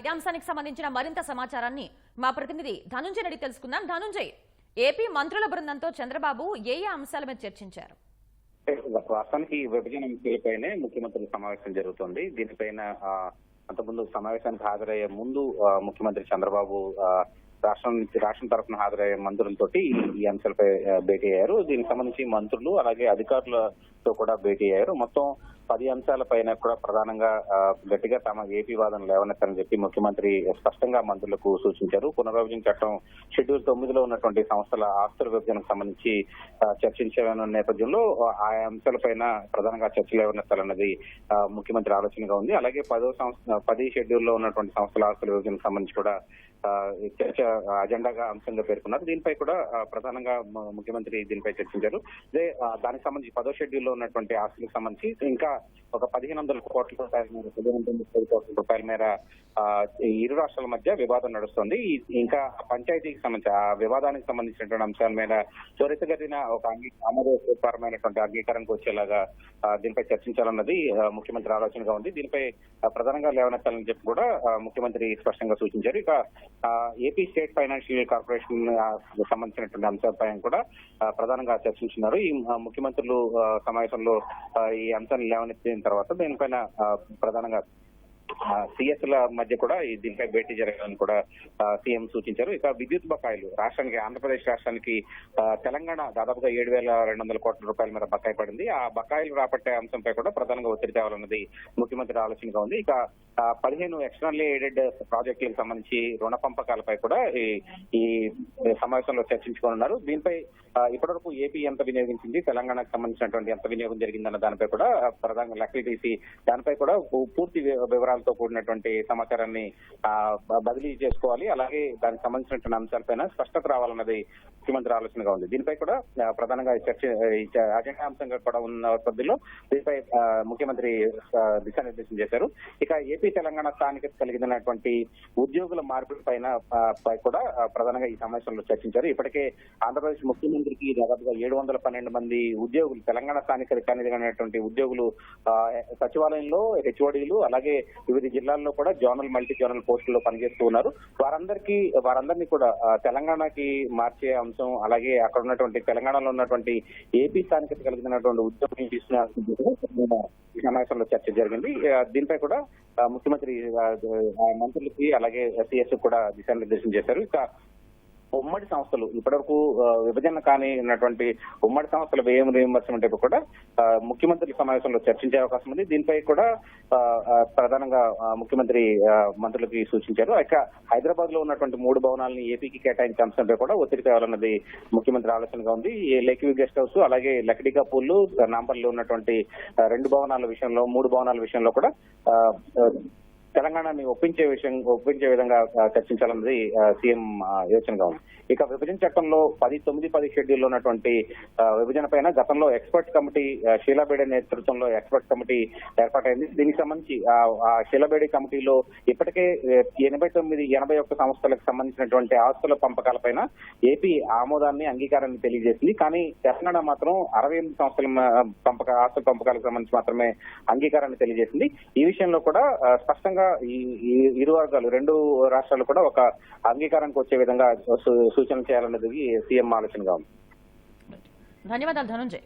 ఇదే అంశానికి సంబంధించిన మరింత సమాచారాన్ని మా ప్రతినిధి ధనుంజయ్ రెడ్డి తెలుసుకుందాం. ధనుంజయ్ ఏపీ మంత్రుల బృందంతో చంద్రబాబు ఏ ఏ అంశాల మీద చర్చించారు? రాష్ట్రానికి విభజన అంశాలపైనే ముఖ్యమంత్రి సమావేశం జరుగుతుంది. దీనిపైన అంతకుముందు సమావేశానికి హాజరయ్యే ముందు ముఖ్యమంత్రి చంద్రబాబు రాష్ట్రం నుంచి రాష్ట్రం తరఫున హాజరయ్యే మంత్రులతో ఈ- అంశాలపై భేటీ అయ్యారు. దీనికి సంబంధించి మంత్రులు అలాగే అధికారులతో కూడా భేటీ అయ్యారు. మొత్తం పది అంశాలపైన కూడా ప్రధానంగా గట్టిగా తమ ఏపీ వాదన లేవనెత్తారని చెప్పి ముఖ్యమంత్రి స్పష్టంగా మంత్రులకు సూచించారు. పునర్విభజన చట్టం షెడ్యూల్ తొమ్మిదిలో ఉన్నటువంటి సంస్థల ఆస్తుల విభజనకు సంబంధించి చర్చించిన నేపథ్యంలో ఆ అంశాలపైన ప్రధానంగా చర్చలు లేవనెత్తాలన్నది ముఖ్యమంత్రి ఆలోచనగా ఉంది. అలాగే పదో సంస్థ పది షెడ్యూల్లో ఉన్నటువంటి సంస్థల ఆస్తుల విభజనకు సంబంధించి కూడా చర్చ అజెండాగా అంశంగా పేర్కొన్నారు. దీనిపై కూడా ప్రధానంగా ముఖ్యమంత్రి దీనిపై చర్చించారు. అదే దానికి సంబంధించి పదో షెడ్యూల్లో ఉన్నటువంటి ఆస్తులకు సంబంధించి ఇంకా ఒక పదిహేను వందల కోట్ల రూపాయల మేర పదిహేను వందల ముప్పై కోట్ల రూపాయల మేర ఈ ఇరు రాష్ట్రాల మధ్య వివాదం నడుస్తుంది. ఇంకా పంచాయతీకి సంబంధించి ఆ వివాదానికి సంబంధించినటువంటి అంశాల మీద త్వరితగతిన ఒక అంగీ ఆమోదపరమైనటువంటి అంగీకారానికి వచ్చేలాగా దీనిపై చర్చించాలన్నది ముఖ్యమంత్రి ఆలోచనగా ఉంది. దీనిపై ప్రధానంగా లేవనెత్తాలని చెప్పి కూడా ముఖ్యమంత్రి స్పష్టంగా సూచించారు. ఇక ఏపీ స్టేట్ ఫైనాన్షియల్ కార్పొరేషన్ సంబంధించినటువంటి అంశాలపై కూడా ప్రధానంగా చర్చించున్నారు. ఈ ముఖ్యమంత్రులు సమావేశంలో ఈ అంశాన్ని లేవనెత్తిన తర్వాత దీనిపైన ప్రధానంగా సిఎస్ల మధ్య కూడా దీనిపై భేటీ జరగాలని కూడా సీఎం సూచించారు. ఇక విద్యుత్ బకాయిలు రాష్ట్రానికి ఆంధ్రప్రదేశ్ రాష్ట్రానికి తెలంగాణ దాదాపుగా ఏడు వేల రెండు వందల కోట్ల రూపాయల మీద బకాయి పడింది. ఆ బకాయిలు రాబట్టే అంశంపై కూడా ప్రధానంగా ఒత్తిడి తేవాలన్నది ముఖ్యమంత్రి ఆలోచనగా ఉంది. ఇక పదిహేను ఎక్స్టర్నల్లీ ఎయిడెడ్ ప్రాజెక్టులకు సంబంధించి రుణ పంపకాలపై కూడా ఈ ఈ సమావేశంలో చర్చించుకోనున్నారు దీనిపై ఇప్పటివరకు ఏపీ ఎంత వినియోగించింది తెలంగాణకు సంబంధించినటువంటి ఎంత వినియోగం జరిగిందన్న దానిపై కూడా ప్రధానంగా లెక్కలు తీసి దానిపై కూడా పూ- పూర్తి వి- వివరాలతో కూడినటువంటి సమాచారాన్ని బదిలీ చేసుకోవాలి. అలాగే దానికి సంబంధించినటువంటి అంశాలపైన స్పష్టత రావాలన్నది ముఖ్యమంత్రి ఆలోచనగా ఉంది. దీనిపై కూడా ప్రధానంగా చర్చ అజెండా అంశంగా కూడా ఉన్న నేపథ్యంలో దీనిపై ముఖ్యమంత్రి దిశానిర్దేశం చేశారు. ఇక ఏపీ తెలంగాణ స్థానికత కలిగినటువంటి ఉద్యోగుల మార్పిడి పైన పై కూడా ప్రధానంగా ఈ సమావేశంలో చర్చించారు. ఇప్పటికే ఆంధ్రప్రదేశ్ ముఖ్యమంత్రికి దాదాపుగా ఏడు వందల పన్నెండు మంది ఉద్యోగులు తెలంగాణ స్థానిక కలిగినటువంటి ఉద్యోగులు సచివాలయంలో హెచ్ఓడీలు అలాగే వివిధ జిల్లాల్లో కూడా జోనల్ మల్టీ జోనల్ పోస్టుల్లో పనిచేస్తూ ఉన్నారు. వారందరికీ వారందరినీ కూడా తెలంగాణకి మార్చే అంశం అలాగే అక్కడ ఉన్నటువంటి తెలంగాణలో ఉన్నటువంటి ఏపీ స్థానికత కలిగినటువంటి ఉద్యోగం తీసుకునే సమావేశంలో చర్చ జరిగింది. దీనిపై కూడా ముఖ్యమంత్రి ఆ, మంత్రులకి అలాగే సిఎస్ కూడా దిశానిర్దేశం చేశారు. ఇక ఉమ్మడి సంస్థలు ఇప్పటివరకు విభజన కాని ఉన్నటువంటి ఉమ్మడి సంస్థల వ్యయం రీఎంబర్స్మెంట్ కూడా ముఖ్యమంత్రి సమావేశంలో చర్చించే అవకాశం ఉంది. దీనిపై కూడా ప్రధానంగా ముఖ్యమంత్రి మంత్రులకి సూచించారు. ఇక హైదరాబాద్లో ఉన్నటువంటి మూడు భవనాలను ఏపీకి కేటాయించే అంశంపై కూడా ఒత్తిడి తేవాలన్నది ముఖ్యమంత్రి ఆలోచనగా ఉంది. ఈ లేక్ వ్యూ గెస్ట్ హౌస్ అలాగే లక్డిగా పూల్ నాంపల్లిలో ఉన్నటువంటి రెండు భవనాల విషయంలో మూడు భవనాల విషయంలో కూడా తెలంగాణని ఒప్పించే విషయం ఒప్పించే విధంగా చర్చించాలన్నది సీఎం యోచనగా ఉంది. ఇక విభజన చట్టంలో పది తొమ్మిది పది షెడ్యూల్లో ఉన్నటువంటి విభజన పైన గతంలో ఎక్స్పర్ట్ కమిటీ ఆ, షీలాబేడి నేతృత్వంలో ఎక్స్పర్ట్ కమిటీ ఏర్పాటైంది. దీనికి సంబంధించి ఆ, ఆ షీలాబేడి కమిటీలో ఇప్పటికే ఎనభై తొమ్మిది ఎనభై ఒక్క సంస్థలకు సంబంధించినటువంటి ఆస్తుల పంపకాలపైన ఏపీ ఆమోదాన్ని అంగీకారాన్ని తెలియజేసింది. కానీ తెలంగాణ మాత్రం అరవై ఎనిమిది సంస్థల పంపక ఆస్తుల పంపకాలకు సంబంధించి మాత్రమే అంగీకారాన్ని తెలియజేసింది. ఈ విషయంలో కూడా స్పష్టంగా ఈ ఈ ఇరు వర్గాలు రెండు రాష్ట్రాలు కూడా ఒక అంగీకారానికి వచ్చే విధంగా సూచన చేయాలన్నది సీఎం ఆలోచనగా ఉంది. ధన్యవాదాలు ధనుంజయ్.